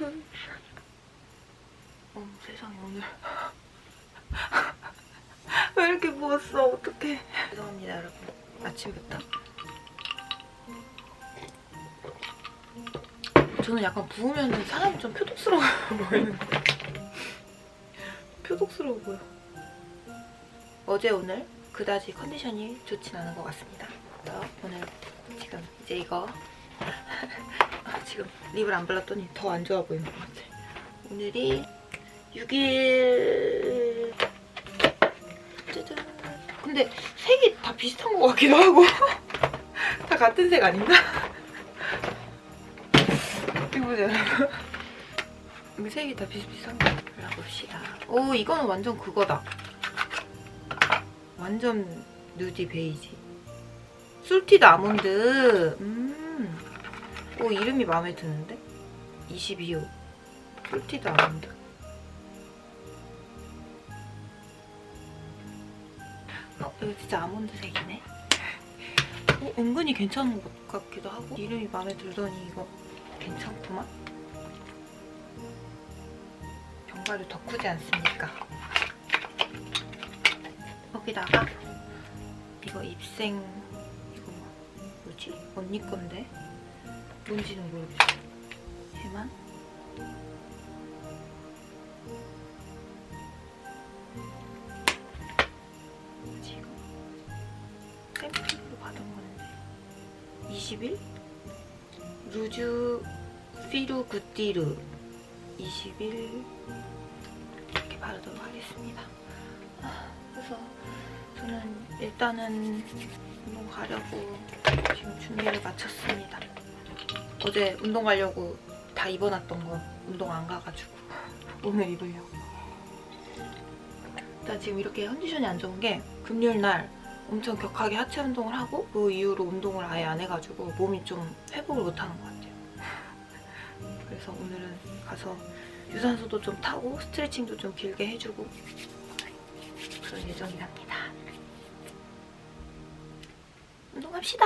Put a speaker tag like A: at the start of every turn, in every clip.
A: 여러분. 어머 세상에 오늘 왜 이렇게 부었어? 어떡해. 죄송합니다 여러분. 아침부터. 저는 약간 부으면 사람이 좀 표독스러워 보이는데. 표독스러워 보여. 어제 오늘 그다지 컨디션이 좋진 않은 것 같습니다. 그래서 오늘 지금 이제 이거 지금 립을 안 발랐더니 더 안 좋아 보이는 것 같아. 오늘이 6일 짜잔. 근데 색이 다 비슷한 것 같기도 하고 다 같은 색 아닌가? 이거 보세요. 여기 색이 다 비슷비슷한 거 골라봅시다. 오 이거는 완전 그거다. 완전 누디 베이지. 솔티드 아몬드. 음. 오 이름이 마음에 드는데? 22호. 솔티드 아몬드. 어 이거 진짜 아몬드색이네. 어, 은근히 괜찮은 것 같기도 하고 이름이 마음에 들더니 이거 괜찮구만. 견과류 덕후지 않습니까? 여기다가 이거 입생 이거 뭐지? 언니 건데 뭔지는 모르겠어. 뭐지 이거? 샘플로 받은 건데 20일? 루즈 피루 구띠르 20일 이렇게 바르도록 하겠습니다. 아, 그래서 저는 일단은 운동 가려고 지금 준비를 마쳤습니다. 어제 운동 가려고 다 입어놨던 거 운동 안 가가지고 오늘 입으려고. 일단 지금 이렇게 컨디션이 안 좋은 게 금요일 날 엄청 격하게 하체 운동을 하고 그 이후로 운동을 아예 안 해가지고 몸이 좀 회복을 못하는 것 같아요. 그래서 오늘은 가서 유산소도 좀 타고 스트레칭도 좀 길게 해주고 그럴 예정이랍니다. 운동합시다.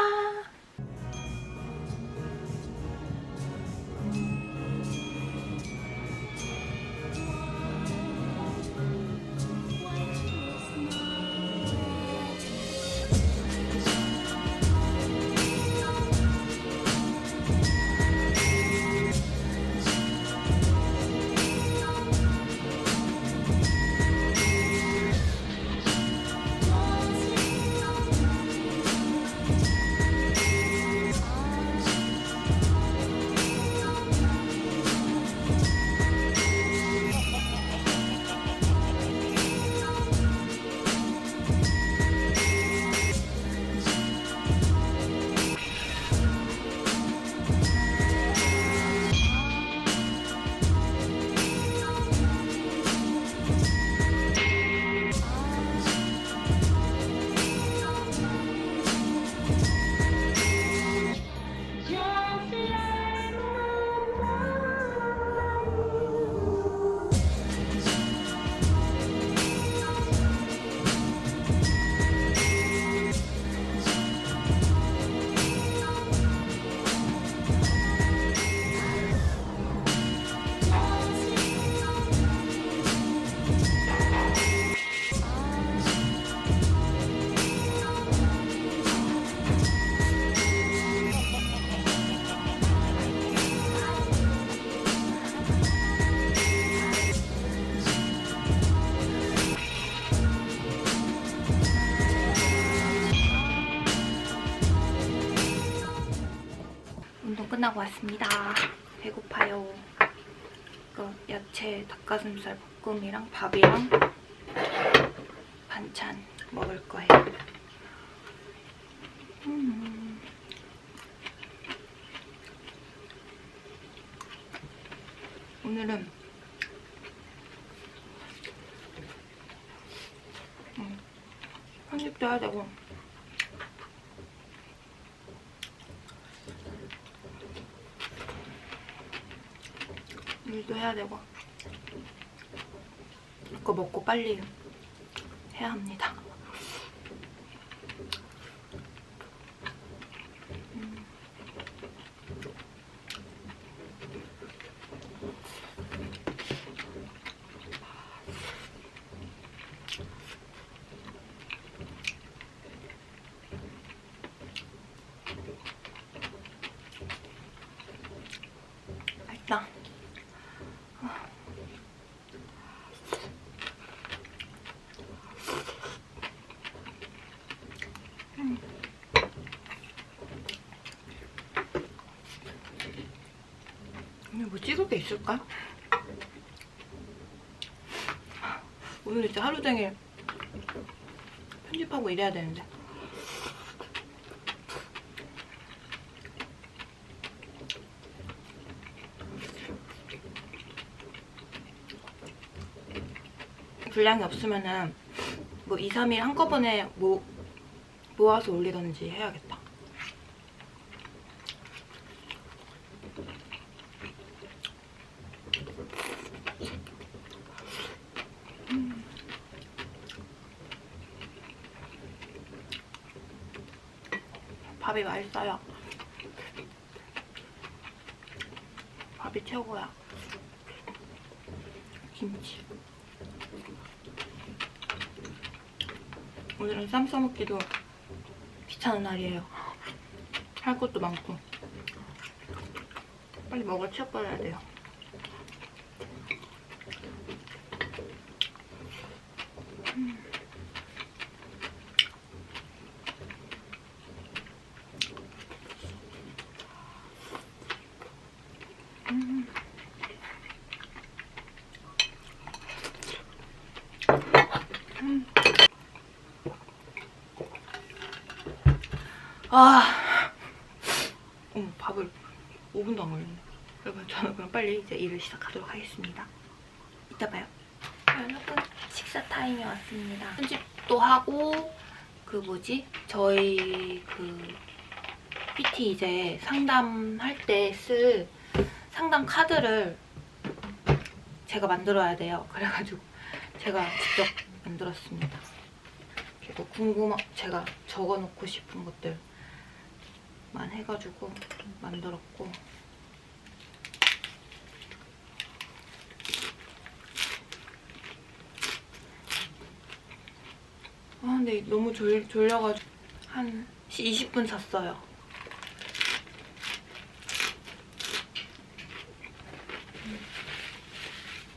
A: 끝나고 왔습니다. 배고파요. 이거 야채 닭가슴살 볶음이랑 밥이랑 반찬 먹을 거예요. 음. 오늘은 음, 편집도 해야 되고 일도 해야 되고 그거 먹고 빨리 해야 합니다. 음. 맛있다. 있을까? 오늘 진짜 하루 종일 편집하고 이래야 되는데. 분량이 없으면은 뭐 2, 3일 한꺼번에 모, 모아서 올리던지 해야겠다. 밥이 맛있어요. 밥이 최고야. 김치. 오늘은 쌈 싸먹기도 귀찮은 날이에요. 할 것도 많고. 빨리 먹어 치워버려야 돼요. 음. 음. 음. 아, 어, 밥을 5분도 안 걸렸네. 여러분, 저는 그럼 빨리 이제 일을 시작하도록 하겠습니다. 이따 봐요. 여러분, 식사 타임이 왔습니다. 편집도 하고, 그 뭐지? 저희 그 PT 이제 상담할 때 쓸 상담 카드를 제가 만들어야 돼요. 그래가지고 제가 직접 만들었습니다. 그리고 궁금한 제가 적어놓고 싶은 것들 만 해가지고 만들었고. 아 근데 너무 졸, 졸려가지고 한 20분 잤어요.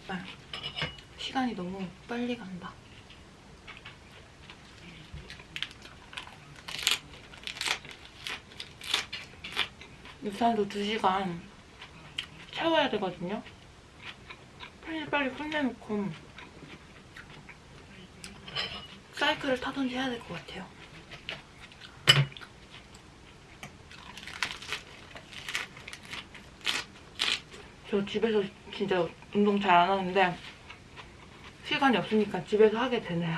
A: 아, 시간이 너무 빨리 간다 유산도 2시간 채워야 되거든요. 빨리 빨리 끝내놓고 사이클을 타든지 해야 될 것 같아요. 저 집에서 진짜 운동 잘 안 하는데 시간이 없으니까 집에서 하게 되네요.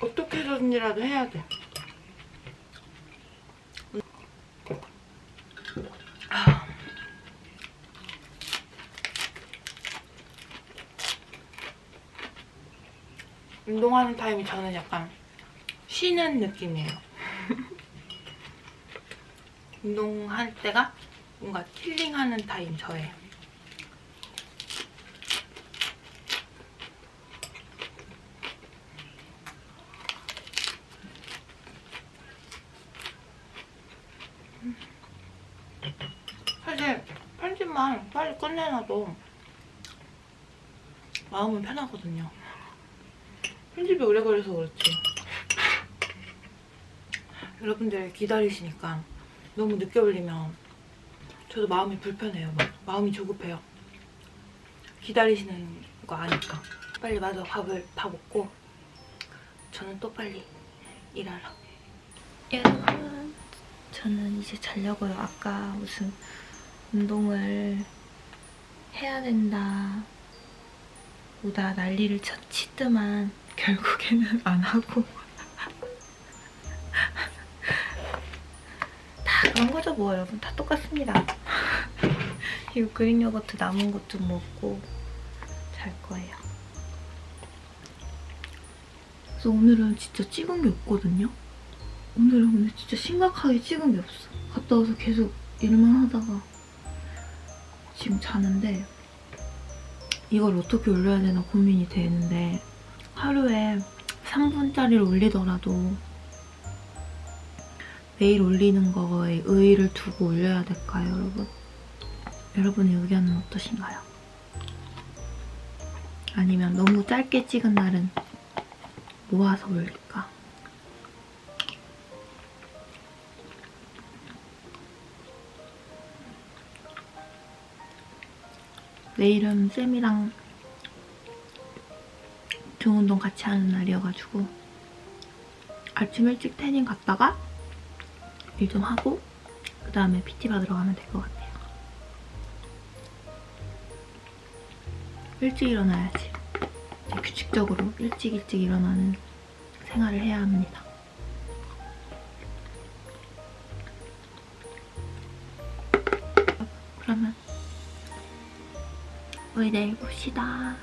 A: 어떻게 해서든지라도 해야 돼. 운동하는 타임이 저는 약간 쉬는 느낌이에요. 운동할 때가 뭔가 힐링하는 타임 저예요. 사실 편집만 빨리 끝내놔도 마음은 편하거든요. 편집이 오래 걸려서 그렇지. 여러분들 기다리시니까 너무 늦게 올리면 저도 마음이 불편해요. 막 마음이 조급해요. 기다리시는 거 아니까. 빨리 마저 밥을 다 먹고 저는 또 빨리 일하러. 여러분, 저는 이제 자려고요. 아까 무슨 운동을 해야 된다. 보다 난리를 쳤, 치더만 결국에는 안 하고. 다 그런 거죠 뭐 여러분. 다 똑같습니다. 이거 그릭 요거트 남은 것좀 먹고 잘 거예요. 그래서 오늘은 진짜 찍은 게 없거든요? 오늘은 오늘 진짜 심각하게 찍은 게 없어. 갔다 와서 계속 일만 하다가 지금 자는데 이걸 어떻게 올려야 되나 고민이 되는데 하루에 3분짜리를 올리더라도 매일 올리는 거에 의의를 두고 올려야 될까요, 여러분? 여러분의 의견은 어떠신가요? 아니면 너무 짧게 찍은 날은 모아서 올릴까? 내일은 쌤이랑 등 운동 같이 하는 날이어가지고 아침 일찍 태닝 갔다가 일 좀 하고 그 다음에 PT 받으러 가면 될 것 같아요. 일찍 일어나야지. 규칙적으로 일찍 일찍 일어나는 생활을 해야 합니다. 그러면 우리 내일 봅시다.